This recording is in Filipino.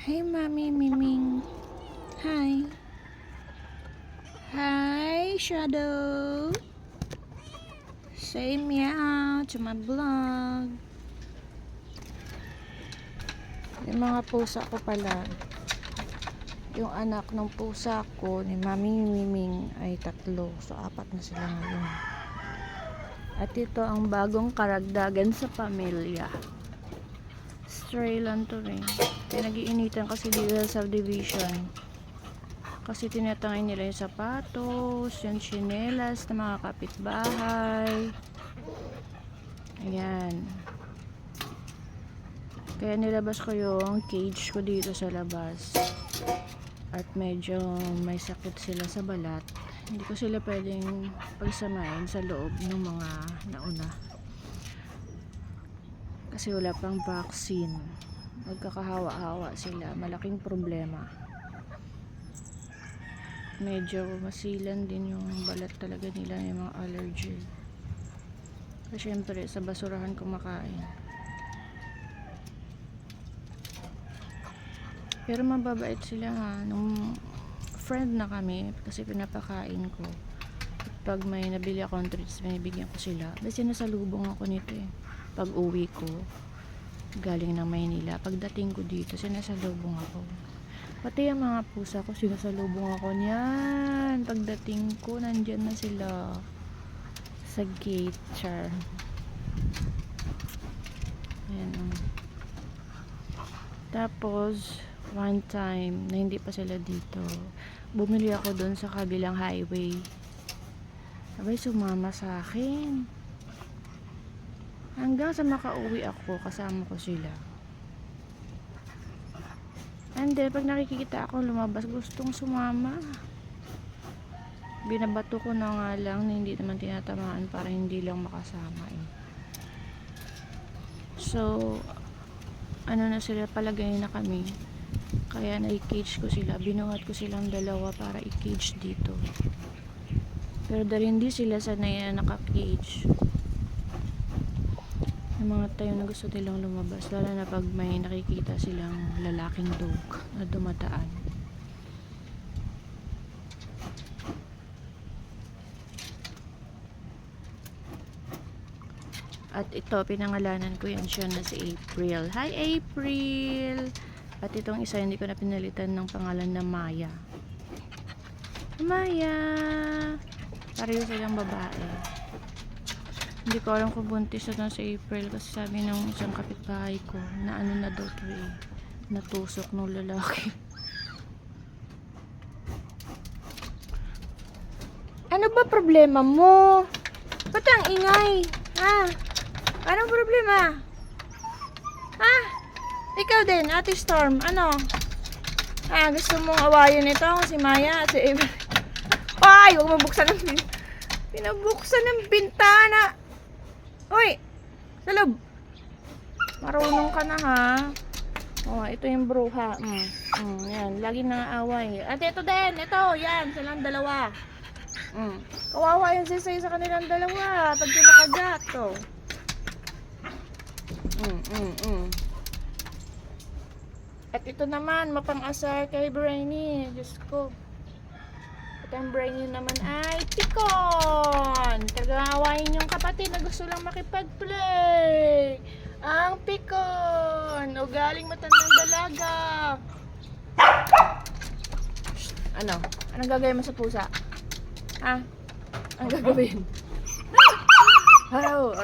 Hi, Mommy Miming. Hi. Hi, Shadow. Say meow to my vlog. Yung mga pusa ko pala. Yung anak ng pusa ko ni Mami Miming ay tatlo. So, apat na sila ngayon. At ito ang bagong karagdagan sa pamilya. Stray lang to rin. Pinag-iinitan kasi dito sa subdivision. Kasi tinatangay nila yung sapatos, yung chinelas ng mga kapitbahay. Ayan. Kaya nilabas ko yung cage ko dito sa labas. At medyo may sakit sila sa balat. Hindi ko sila pwedeng pagsamahin sa loob ng mga nauna. Kasi wala pang vaccine. Magkakahawa-hawa sila. Malaking problema. Medyo masilan din yung balat talaga nila yung mga allergy. Kasi syempre sa basurahan kumakain. Pero mababait sila ha. Nung friend na kami, kasi pinapakain ko. Pag may nabili akong treats, binibigyan ko sila. Kasi nasalubong ako nito eh. Pag uwi ko, galing ng Maynila. Pagdating ko dito, sinasalubong ako. Pati ang mga pusa ko, sinasalubong ako niyan. Pagdating ko, nandyan na sila. Sa gate, char. Ayan. oh. Tapos, one time, na hindi pa sila dito, bumili ako doon sa kabilang highway. Sabay sumama sa akin. Hanggang sa makauwi ako, kasama ko sila. And then, pag nakikita ako lumabas, gustong sumama. Binabato ko na nga lang na hindi naman tinatamaan para hindi lang makasama eh. So, ano na sila, palagay na kami. Kaya na-cage ko sila. Binuhat ko silang dalawa para i-cage dito. Pero dahil hindi sila sanay na naka-cage. Yung mga tayo na gusto nilang lumabas. Lalo na pag may nakikita silang lalaking dog na dumataan. At ito, pinangalanan ko yan siya na si April. Hi, April! At itong isa, hindi ko na pinalitan ng pangalan na Maya. Maya! Pareho silang babae. Hindi ko alam kung buntis na si April kasi sabi ng isang kapitbahay ko na ano na daw to eh. Natusok ng lalaki. Ano ba problema mo? Ba't ang ingay? Ha? Anong problema? Ha? Ikaw din, Ate Storm, ano? Ah, gusto mong awayin ito si Maya at si April. Ay, huwag mabuksan ng pin... Pinabuksan ng bintana. Uy! Sa loob. Marunong ka na ha. Oh, ito yung bruha. Mm. Mm, yan, lagi na away. At ito din, ito, yan, silang dalawa. Mm. Kawawa yung sisay sa kanilang dalawa pag kinakagat to. Mm, mm, mm. At ito naman, mapang-asar kay Brainy. Diyos ko. Ang Brainy naman ay Pikon. Tagawain yung kapatid na gusto lang makipag-play. Ang Pikon. O galing matandang dalaga. Ano? Anong gagawin mo sa pusa? Ha? Anong gagawin? Hello,